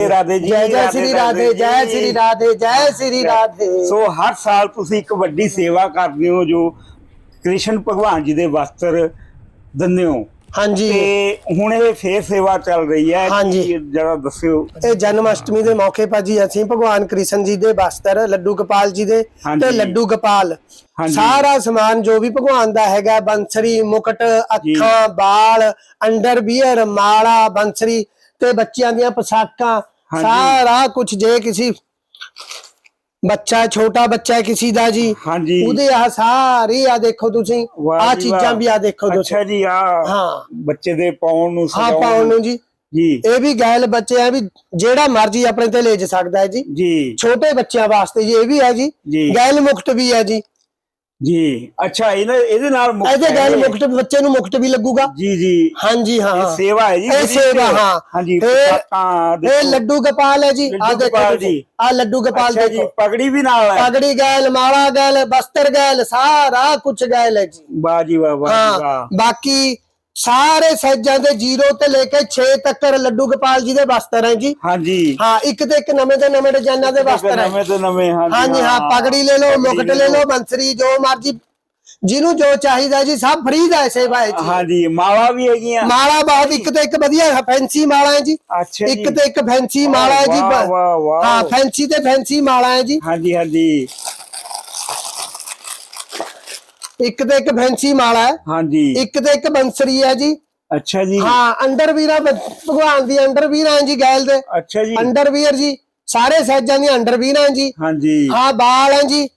ਰਾਧੇ ਜੀ ਜੈ ਜੈ ਸ੍ਰੀ ਰਾਧੇ ਜੈ। ਸ੍ਰੀ ਰਾਧੇ ਜੈ ਸ੍ਰੀ ਰਾਧੇ ਸੋ ਹਰ ਸਾਲ ਤੁਸੀਂ ਇੱਕ ਵੱਡੀ ਸੇਵਾ ਕਰਦੇ ਹੋ ਜੋ ਕ੍ਰਿਸ਼ਨ ਭਗਵਾਨ ਜੀ ਦੇ ਵਸਤਰ ਦਿੰਦੇ ਹੋ ਹਾਂਜੀ ਤੇ ਹੁਣ ਇਹ ਫੇਰ ਸੇਵਾ ਚੱਲ ਰਹੀ ਹੈ ਹਾਂਜੀ। ਜਰਾ ਦੱਸਿਓ ਇਹ ਜਨਮ ਅਸ਼ਟਮੀ ਦੇ ਮੌਕੇ ਪਰ ਜੀ ਅਸੀਂ ਭਗਵਾਨ ਕ੍ਰਿਸ਼ਨ ਜੀ ਦੇ ਬਸਤਰ ਲੱਡੂ ਗੋਪਾਲ ਜੀ ਦੇ ਹਾਂਜੀ। ਤੇ ਲੱਡੂ ਗੋਪਾਲ ਹਾਂਜੀ। ਸਾਰਾ ਸਮਾਨ ਜੋ ਵੀ ਭਗਵਾਨ ਦਾ ਹੈਗਾ ਬੰਸਰੀ ਮੁਕਟ ਅੱਖਾਂ ਬਾਲ ਅੰਡਰਵੀਅਰ ਮਾਲਾ ਬੰਸਰੀ ਤੇ ਬੱਚਿਆਂ ਦੀਆਂ ਪੋਸ਼ਾਕਾਂ। ਸਾਰਾ ਕੁਝ ਜੇ ਕਿਸੇ ਬੱਚਾ ਛੋਟਾ ਬੱਚਾ ਕਿਸੇ ਦਾ ਜੀ ਹਾਂਜੀ। ਉਹਦੇ ਆ ਸਾਰੀ ਆ ਦੇਖੋ ਤੁਸੀਂ ਆ ਚੀਜ਼ਾਂ। ਵੀ ਆ ਦੇਖੋ ਤੁਸੀਂ। ਅੱਛਾ ਜੀ ਆ ਹਾਂ। ਬੱਚੇ ਦੇ ਪਾਉਣ ਨੂੰ ਹਾਂ ਪਾਉਣ ਨੂੰ। ਜੀ। ਜੀ। ਇਹ ਵੀ ਗੈਲ ਬੱਚੇ ਆ ਵੀ ਜਿਹੜਾ ਮਰਜ਼ੀ ਆਪਣੇ ਤੇ ਲੈ ਜਾ ਸਕਦਾ ਹੈ ਜੀ। ਜੀ। ਛੋਟੇ ਬੱਚਿਆਂ ਵਾਸਤੇ ਜੀ ਇਹ ਵੀ ਹੈ ਜੀ। ਗੈਲ ਮੁਕਟ ਵੀ ਹੈ ਜੀ। ਜੀ। ਅੱਛਾ ਇਹਨੇ ਇਹਦੇ ਨਾਲ ਮੁਕਤ ਇਹਦੇ ਇਹ। ਮੁਕਟ ਬੱਚੇ ਨੂੰ ਮੁਕਟ ਵੀ ਲੱਗੂਗਾ। ਜੀ ਜੀ। ਹਾਂਜੀ ਹਾਂ। ਇਹ ਸੇਵਾ ਹੈ ਜੀ ਇਹ ਸੇਵਾ ਹਾਂ। ਹਾਂਜੀ ਇਹ-। ਲੱਡੂ ਗੋਪਾਲ ਹੈ ਜੀ। ਆ ਦੇਖੋ। ਜੀ। ਆ ਲੱਡੂ ਗੋਪਾਲ ਅੱਛਾ ਜੀ ਪਗੜੀ ਵੀ ਨਾਲ ਹੈ। ਪਗੜੀ ਗੈਲ ਮਾਲਾ ਗੈਲ ਬਸਤਰ ਗੈਲ ਸਾਰਾ ਕੁਝ ਗੈਲ ਹੈ ਜੀ। ਵਾਹ ਜੀ ਵਾਹ ਵਾਹ। ਬਾਕੀ ਸਾਰੇ ਸਹਿਜਾਂ ਦੇ 0 ਤੇ ਲੈ ਕੇ 6 ਤੱਕ ਲੱਡੂ ਗੋਪਾਲ ਜੀ ਦੇ ਬਸਤਰ ਹੈ ਜੀ। ਹਾਂਜੀ। ਹਾਂ ਇੱਕ ਤੇ ਇੱਕ ਨਵੇਂ ਤੇ ਨਵੇਂ ਡਿਜ਼ਾਈਨਾਂ ਦੇ ਬਸਤਰ ਹੈ। ਨਵੇਂ ਤੋਂ ਨਵੇਂ ਹਾਂਜੀ ਹਾਂਜੀ ਹਾਂ ਪਗੜੀ ਲੈ ਲਓ ਮੁਕਟ ਲੈ ਲਓ ਬੰਸਰੀ ਜੋ ਮਰਜ਼ੀ ਜਿਹਨੂੰ ਜੋ ਚਾਹੀਦਾ ਜੀ ਸਭ ਫ੍ਰੀ ਦਾ ਸੇਵਾ ਹੈ ਜੀ ਹਾਂਜੀ ਮਾਵਾ ਵੀ ਹੈਗੀਆਂ। ਮਾਲਾ ਬਹੁਤ ਇੱਕ ਤੇ ਇੱਕ ਵਧੀਆ ਫੈਂਸੀ ਮਾਲਾ ਹੈ ਜੀ। ਇੱਕ ਤੇ ਇੱਕ ਫੈਂਸੀ ਮਾਲਾ ਹੈ ਜੀ। ਹਾਂ ਫੈਂਸੀ ਤੇ ਫੈਂਸੀ ਮਾਲਾ ਹੈ ਜੀ। ਹਾਂਜੀ ਹਾਂਜੀ। ਇੱਕ ਤੇ ਇੱਕ ਫੈਂਸੀ ਮਾਲਾ ਹੈ। ਹਾਂਜੀ। ਇੱਕ ਤੇ ਇੱਕ ਬੰਸਰੀ ਹੈ ਜੀ। ਅੱਛਾ ਜੀ। ਹਾਂ ਅੰਡਰਵੀਰਾ ਭਗਵਾਨ ਦੀ ਅੰਡਰਵੀਰਾ ਹੈ ਜੀ ਗੈਲ ਦੇ। ਅੱਛਾ ਜੀ। ਅੰਡਰਵੀਰ ਜੀ ਸਾਰੇ ਸਹਿਜਾਂ ਦੀਆਂ ਅੰਡਰਵੀਰਾਂ ਹੈ ਜੀ। ਹਾਂਜੀ। ਹਾਂ ਬਾਲ ਹੈ ਜੀ।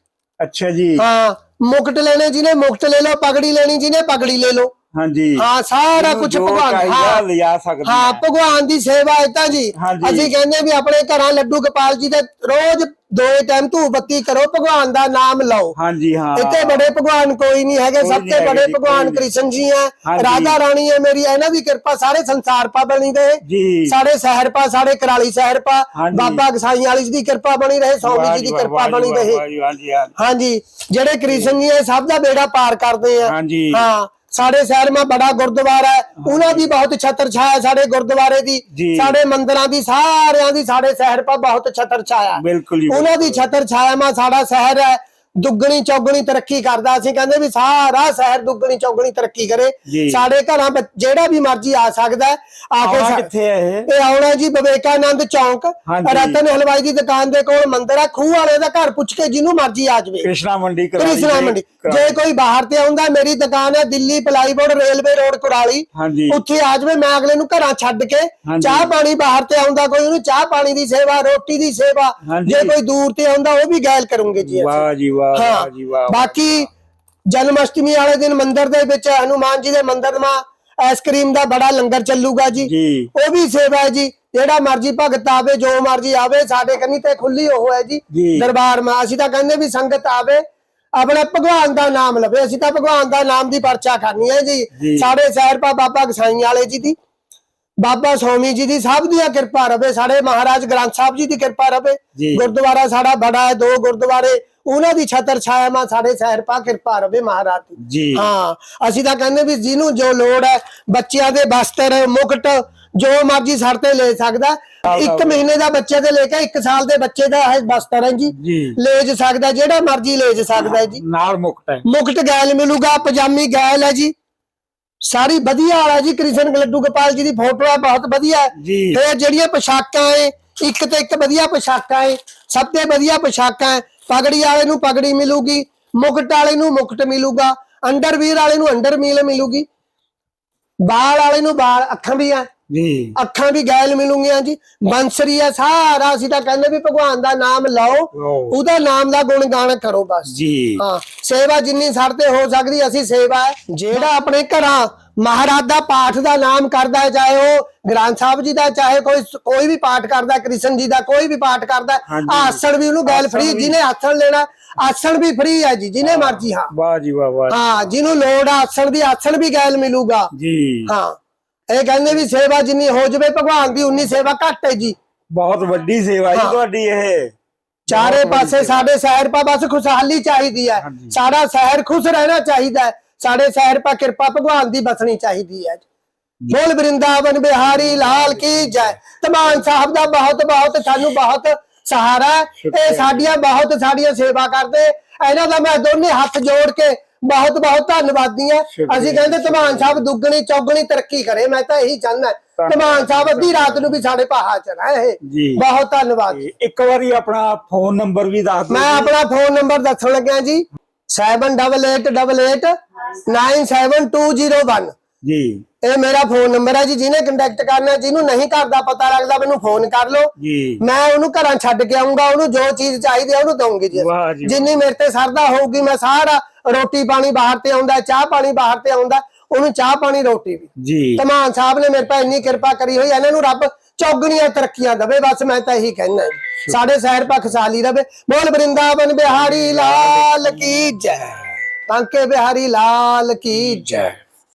ਅੱਛਾ ਜੀ। ਹਾਂ ਮੁਕਟ ਲੈਣੇ ਜਿਹਨੇ ਮੁਕਟ ਲੈ ਲਓ ਪਗੜੀ ਲੈਣੀ ਜਿਹਨੇ ਪਗੜੀ ਲੈ ਲਓ। ਹਾਂਜੀ। ਹਾਂ ਸਾਰਾ ਕੁਝ ਭਗਵਾਨ ਹਾਂ। ਲਿਜਾ ਸਕਦੇ ਹਾਂ ਭਗਵਾਨ ਦੀ ਸੇਵਾ ਹੈ ਤਾਂ ਜੀ। ਅਸੀਂ ਕਹਿੰਦੇ ਵੀ ਆਪਣੇ ਘਰਾਂ ਲੱਡੂ ਗੋਪਾਲ ਜੀ ਦੇ ਰੋਜ਼ ਦੋਏ ਟਾਈਮ ਧੂਪ ਬੱਤੀ ਕਰੋ ਭਗਵਾਨ ਦਾ ਨਾਮ ਲਓ। ਹਾਂਜੀ ਹਾਂ। ਇੱਥੇ ਬੜੇ ਭਗਵਾਨ ਕੋਈ ਨਹੀਂ ਹੈਗੇ ਸਭ ਤੋਂ ਬੜੇ ਭਗਵਾਨ। ਕ੍ਰਿਸ਼ਨ ਜੀ ਹੈ। ਰਾਧਾ ਰਾਣੀ ਹੈ ਮੇਰੀ ਇਹਨਾਂ ਦੀ ਕਿਰਪਾ ਸਾਰੇ ਸੰਸਾਰ ਪਾ ਬਣੀ ਰਹੇ। ਜੀ। ਸਾਡੇ ਸਹਿਰਪਾ ਸਾਡੇ ਕਰਾਲੀ ਸਹਿਰਪਾ ਹਾਂਜੀ। ਬਾਬਾ ਗਸਾਈ ਵਾਲੀ ਜੀ ਦੀ ਕਿਰਪਾ ਬਣੀ ਰਹੇ ਸੌਮੀ ਜੀ ਦੀ ਕਿਰਪਾ ਬਣੀ ਰਹੇ। ਹਾਂਜੀ ਜਿਹੜੇ ਕ੍ਰਿਸ਼ਨ ਜੀ ਹੈ ਸਭ ਦਾ ਬੇੜਾ ਪਾਰ ਕਰਦੇ ਆ। ਹਾਂਜੀ। ਹਾਂ ਸਾਡੇ ਸ਼ਹਿਰ ਮਾ ਬੜਾ ਗੁਰਦੁਆਰਾ ਹੈ। ਉਹਨਾਂ ਦੀ ਬਹੁਤ ਛਤਰ ਛਾਇਆ ਸਾਡੇ ਗੁਰਦੁਆਰੇ ਦੀ। ਸਾਡੇ ਮੰਦਿਰਾਂ ਦੀ ਸਾਰਿਆਂ ਦੀ ਸਾਡੇ ਸ਼ਹਿਰ ਪਾ ਬਹੁਤ ਛਤਰ ਛਾਇਆ ਬਿਲਕੁਲ ਉਹਨਾਂ ਦੀ ਛਤਰ ਛਾਇਆ ਮਾ ਸਾਡਾ ਸ਼ਹਿਰ ਹੈ। ਦੁੱਗਣੀ ਚੌਗਣੀ ਤਰੱਕੀ ਕਰਦਾ ਅਸੀਂ ਕਹਿੰਦੇ ਵੀ ਸਾਰਾ ਸ਼ਹਿਰ ਦੁੱਗਣੀ ਚੌਗਣੀ ਤਰੱਕੀ ਕਰੇ ਜੀ। ਸਾਡੇ ਘਰਾਂ ਵਿੱਚ ਜਿਹੜਾ ਵੀ ਮਰਜ਼ੀ ਆ ਸਕਦਾ ਹੈ, ਆ ਕੇ ਆਉਣਾ ਸਾ- ਕਿੱਥੇ ਹੈ ਇਹ ਆਉਣਾ ਜੀ ਵਿਵੇਕਾਨੰਦ ਚੌਂਕ ਹਾਂਜੀ। ਰਤਨ ਹਲਵਾਈ ਦੀ ਦੁਕਾਨ ਦੇ ਕੋਲ ਮੰਦਿਰ ਹੈ ਖੂਹ ਵਾਲੇ ਦਾ ਘਰ ਪੁੱਛ ਕੇ ਜਿਹਨੂੰ ਮਰਜ਼ੀ ਆ ਜਾਵੇ ਕ੍ਰਿਸ਼ਨਾ ਮੰਡੀ ਕਰਾਲੀ ਕ੍ਰਿਸ਼ਨਾ ਦੇ- ਮੰਡੀ। ਜੇ ਕੋਈ ਬਾਹਰ ਤੇ ਆਉਂਦਾ ਮੇਰੀ ਦੁਕਾਨ ਹੈ Delhi plyboard railway road Kurali ਹਾਂਜੀ ਉੱਥੇ ਆ ਜਾਵੇ ਮੈਂ ਅਗਲੇ ਨੂੰ ਘਰਾਂ ਛੱਡ ਕੇ ਹਾਂਜੀ। ਚਾਹ ਪਾਣੀ ਬਾਹਰ ਤੇ ਆਉਂਦਾ ਕੋਈ ਉਹਨੂੰ ਚਾਹ ਪਾਣੀ ਦੀ ਸੇਵਾ ਰੋਟੀ ਦੀ ਸੇਵਾ ਹਾਂਜੀ। ਜੇ ਕੋਈ ਦੂਰ ਤੇ ਆਉਂਦਾ ਉਹ ਵੀ ਗੈਲ ਕਰੂੰਗੇ ਜੀ ਅਸੀਂ। ਵਾਹ ਜੀ ਵਾਹ ਵਾਹ ਜੀ ਵਾਹ ਬਾਕੀ ਜਨਮ ਅਸ਼ਟਮੀ ਵਾਲੇ ਦਿਨ ਮੰਦਿਰ ਦੇ ਵਿੱਚ ਹਨੂਮਾਨ ਜੀ ਦੇ ਮੰਦਿਰ ਮਾ ਆਈਸਕ੍ਰੀਮ ਦਾ ਬੜਾ ਲੰਗਰ ਚੱਲੂਗਾ ਜੀ। ਉਹ ਵੀ ਸੇਵਾ ਹੈ ਜੀ। ਜਿਹੜਾ ਮਰਜ਼ੀ ਭਗਤ ਆਵੇ ਜੋ ਮਰਜ਼ੀ ਆਵੇ ਸਾਡੇ ਕੰਨੀ ਤੇ ਖੁੱਲੀ ਉਹ ਹੈ ਜੀ। ਦਰਬਾਰ ਮਾ ਅਸੀਂ ਤਾਂ ਕਹਿੰਦੇ ਵੀ ਸੰਗਤ ਆਵੇ ਆਪਣੇ ਭਗਵਾਨ ਦਾ ਨਾਮ ਲਵੇ। ਅਸੀਂ ਤਾਂ ਭਗਵਾਨ ਦਾ ਨਾਮ ਦੀ ਪਰਚਾ ਕਰਨੀ ਹੈ ਜੀ। ਜੀ। ਸਾਡੇ ਸ਼ਹਿਰ ਪਾ ਬਾਬਾ ਗਸਾਈ ਵਾਲੇ ਜੀ ਦੀ। ਬਾਬਾ ਸੌਮੀ ਜੀ ਦੀ ਸਭ ਦੀਆਂ ਕਿਰਪਾ ਰਵੇ ਸਾਡੇ ਮਹਾਰਾਜ ਗ੍ਰੰਥ ਸਾਹਿਬ ਜੀ ਦੀ ਕਿਰਪਾ ਰਵੇ। ਗੁਰਦੁਆਰਾ ਸਾਡਾ ਬੜਾ ਹੈ ਦੋ ਗੁਰਦੁਆਰੇ ਉਹਨਾਂ ਦੀ ਛਤਰ ਛਾਇਆ ਮਾ ਸਾਡੇ ਸ਼ਹਿਰ ਪਾ ਕਿਰਪਾ ਰਵੇ ਮਹਾਰਾਜ ਜੀ। ਹਾਂ ਅਸੀਂ ਤਾਂ ਕਹਿੰਦੇ ਵੀ ਜਿਹਨੂੰ ਜੋ ਲੋੜ ਹੈ ਬੱਚਿਆਂ ਦੇ ਬਸਤਰ ਮੁਕਟ ਜੋ ਮਰਜ਼ੀ ਸਰ ਤੇ ਲੈ ਸਕਦਾ ਇੱਕ ਮਹੀਨੇ ਦਾ ਬੱਚੇ ਤੇ ਲੈ ਕੇ ਇੱਕ ਸਾਲ ਦੇ ਬੱਚੇ ਦਾ ਹੈ ਬਸਤਰ ਹੈ ਜੀ। ਜੀ। ਲੈ ਜ ਸਕਦਾ ਜਿਹੜਾ ਮਰਜ਼ੀ ਲੈ ਜ ਸਕਦਾ ਹੈ ਜੀ। ਨਾਲ ਮੁਕਤ ਹੈ। ਮੁਕਟ ਗੈਲ ਮਿਲੂਗਾ ਪਜਾਮੀ ਗੈਲ ਹੈ ਜੀ। ਸਾਰੀ ਵਧੀਆ ਵਾਲਾ ਜੀ ਕ੍ਰਿਸ਼ਨ ਲੱਡੂ ਗੋਪਾਲ ਜੀ ਦੀ ਫੋਟੋ ਹੈ ਬਹੁਤ ਵਧੀਆ। ਹੈ ਜੀ। ਫਿਰ ਜਿਹੜੀਆਂ ਪੋਸ਼ਾਕਾਂ ਏ ਇੱਕ ਤੇ ਇੱਕ ਵਧੀਆ ਪੋਸ਼ਾਕਾਂ ਏ ਸਭ ਤੋਂ ਵਧੀਆ ਪੋਸ਼ਾਕਾਂ ਪਗੜੀ ਵਾਲੇ ਨੂੰ ਪਗੜੀ ਮਿਲੂਗੀ ਮੁਕਟ ਵਾਲੇ ਨੂੰ ਮੁਕਟ ਮਿਲੂਗਾ ਅੰਡਰਵੀਰ ਵਾਲੇ ਨੂੰ ਅੰਡਰਮੀਲ ਮਿਲੂਗੀ। ਬਾਲ ਵਾਲੇ ਨੂੰ ਬਾਲ ਅੱਖਾਂ ਵੀ ਆ ਜੀ। ਅੱਖਾਂ ਵੀ ਗੈਲ ਮਿਲੂਗੀਆਂ ਜੀ। ਬੰਸਰੀ ਆ ਸਾਰਾ ਅਸੀਂ ਤਾਂ ਕਹਿੰਦੇ ਵੀ ਭਗਵਾਨ ਦਾ ਨਾਮ ਲਓ। ਉਹਦਾ ਨਾਮ ਦਾ ਗੁਣ ਗਾਣ ਕਰੋ ਬਸ। ਜੀ। ਹਾਂ ਸੇਵਾ ਜਿੰਨੀ ਸਾਡੇ ਹੋ ਸਕਦੀ ਅਸੀਂ ਸੇਵਾ ਹੈ। ਜਿਹੜਾ ਆਪਣੇ ਘਰਾਂ ਮਹਾਰਾਜ ਦਾ ਪਾਠ ਦਾ ਨਾਮ ਕਰਦਾ ਹੈ ਚਾਹੇ ਉਹ ਗ੍ਰੰਥ ਸਾਹਿਬ ਜੀ ਦਾ ਚਾਹੇ ਕੋਈ ਕੋਈ ਵੀ ਪਾਠ ਕਰਦਾ ਕ੍ਰਿਸ਼ਨ ਜੀ ਦਾ ਕੋਈ ਵੀ ਪਾਠ ਕਰਦਾ। ਆਸਣ ਵੀ ਉਹਨੂੰ ਗੈਲ ਫ੍ਰੀ। ਜਿਹਨੇ ਆਸਣ ਲੈਣਾ ਆਸਣ ਵੀ ਫ੍ਰੀ ਹੈ ਜੀ ਜਿਹਨੇ ਮਰਜ਼ੀ ਹਾਂ। ਵਾਹ ਜੀ ਵਾਹ ਵਾਹ ਹਾਂ ਜਿਹਨੂੰ ਲੋੜ ਆਸਣ ਦੀ ਆਸਣ ਵੀ ਗੈਲ ਮਿਲੂਗਾ। ਜੀ। ਹਾਂ। ਇਹ ਕਹਿੰਦੇ ਵੀ ਸੇਵਾ ਜਿੰਨੀ ਹੋ ਜਵੇ ਭਗਵਾਨ ਦੀ ਉਨੀ ਸੇਵਾ ਘੱਟ ਹੈ ਜੀ। ਬਹੁਤ ਵੱਡੀ ਸੇਵਾ ਜੀ ਹਾਂ। ਤੁਹਾਡੀ ਇਹ। ਚਾਰੇ ਪਾਸੇ ਸਾਡੇ ਸ਼ਹਿਰ ਪਾ ਬਸ ਖੁਸ਼ਹਾਲੀ ਚਾਹੀਦੀ ਹੈ। ਸਾਡਾ ਸ਼ਹਿਰ ਖੁਸ਼ ਰਹਿਣਾ ਚਾਹੀਦਾ ਹੈ। ਸਾਡੇ ਸ਼ਹਿਰ ਪਾ ਕਿਰਪਾ ਭਗਵਾਨ ਦੀ ਬਸਣੀ ਚਾਹੀਦੀ ਹੈ ਬੋਲ ਬ੍ਰਿੰਦਾਵਨ ਬਿਹਾਰੀ ਲਾਲ ਕੀ ਜੈ। ਤਮਾਨ ਸਾਹਿਬ ਦਾ ਬਹੁਤ ਬਹੁਤ ਸਾਨੂੰ ਬਹੁਤ ਸਹਾਰਾ। ਇਹ ਸਾਡੀਆਂ ਬਹੁਤ ਸਾਡੀਆਂ ਸੇਵਾ ਕਰਦੇ। ਇਹਨਾਂ ਦਾ ਮੈਂ ਦੋਨੇ ਹੱਥ ਜੋੜ ਕੇ ਬਹੁਤ ਬਹੁਤ ਧੰਨਵਾਦੀ ਸ਼ੁਕਰੀਆ। ਅਸੀਂ ਕਹਿੰਦੇ ਤਮਾਨ ਸਾਹਿਬ ਦੁੱਗਣੀ ਚੌਗਣੀ ਤਰੱਕੀ ਕਰੇ ਮੈਂ ਤਾਂ ਇਹੀ ਚਾਹੁੰਦਾ। ਤਮਾਨ ਸਾਹਿਬ ਅੱਧੀ ਰਾਤ ਨੂੰ ਵੀ ਸਾਡੇ ਪਹਾੜ ਚ ਜੀ। ਬਹੁਤ ਧੰਨਵਾਦ। ਇੱਕ ਵਾਰੀ ਆਪਣਾ ਫੋਨ ਨੰਬਰ ਵੀ ਦੱਸ ਦਿਓ ਮੈਂ। ਆਪਣਾ ਫੋਨ ਨੰਬਰ ਦੱਸਣ ਲੱਗਿਆ ਜੀ 7888 ਜੀ। ਇਹ ਮੇਰਾ ਫੋਨ ਨੰਬਰ ਹੈ ਜੀ ਜਿਹਨੇ ਕੰਟੈਕਟ ਕਰਨਾ ਜਿਹਨੂੰ ਨਹੀਂ ਘਰ ਦਾ ਪਤਾ ਲੱਗਦਾ ਮੈਨੂੰ ਫੋਨ ਕਰ ਲਓ। ਮੈਂ ਉਹਨੂੰ ਘਰਾਂ ਛੱਡ ਕੇ ਆਉਂਗਾ ਉਹਨੂੰ ਜੋ ਚੀਜ਼ ਚਾਹੀਦੀ ਹੈ ਉਹਨੂੰ ਜੀ। ਜਿੰਨੀ ਮੇਰੇ ਤੇ ਸਰਦਾ ਹੋਊਗੀ ਮੈਂ ਸਾਰਾ ਰੋਟੀ ਪਾਣੀ ਬਾਹਰ ਤੇ ਆਉਂਦਾ ਚਾਹ ਪਾਣੀ ਬਾਹਰ ਤੇ ਆਉਂਦਾ ਉਹਨੂੰ ਚਾਹ ਪਾਣੀ ਰੋਟੀ ਵੀ। ਜੀ। ਤਮਾਨ ਸਾਹਿਬ ਨੇ ਮੇਰੇ ਪਾ ਇੰਨੀ ਕਿਰਪਾ ਕਰੀ ਹੋਈ ਇਹਨਾਂ ਨੂੰ ਰੱਬ ਚੌਗਣੀਆਂ ਤਰੱਕੀਆਂ ਦੇਵੇ ਬਸ ਮੈਂ ਤਾਂ ਇਹੀ ਕਹਿਣਾ ਸਾਡੇ ਸ਼ਹਿਰ ਪਾ ਖਸਾਲੀ ਰਵੇ। ਬੋਲ ਬ੍ਰਿੰਦਾਵਨ ਬਿਹਾਰੀ ਲਾਲ ਕੀ ਜੈ? ਟਾਂਕੇ ਬਿਹਾਰੀ ਲਾਲ ਕੀ ਜੈ?